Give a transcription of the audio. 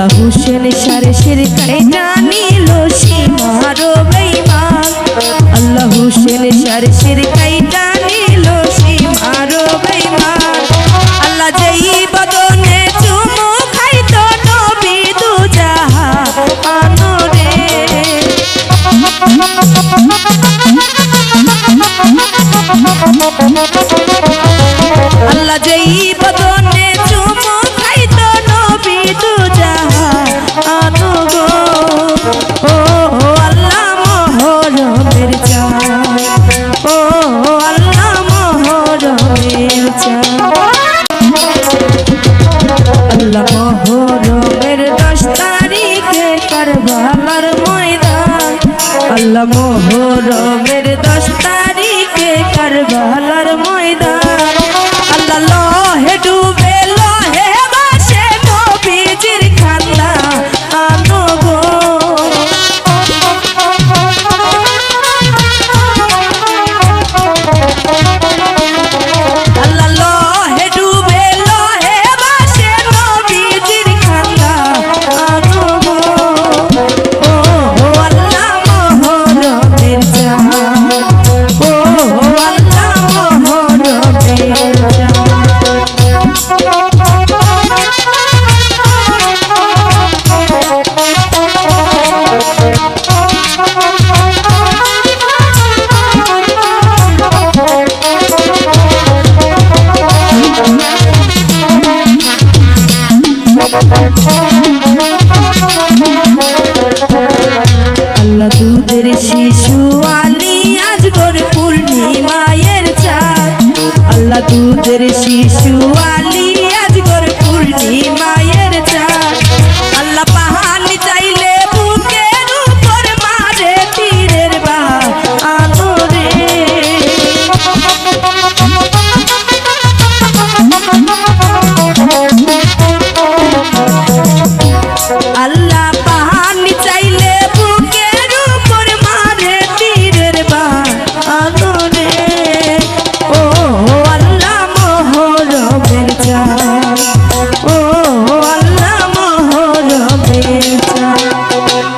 আল্লাহ হুসেন সারে শির কাইটা নিল সীমারো বেইমান আল্লাহ হুসেন সারে শির কাইটা নিল সীমারো বেইমান আল্লাহ যেই বদনে চুমু খাইতো নবী দু জাহানো আল্লাহ যেই মোহরমের দশ তারিখে কারবালার আল্লাহ দুধের শিশু আলী আজ গোর পূর্ণিমায়ের চাঁদ। আল্লাহ দুধের শিশু আলী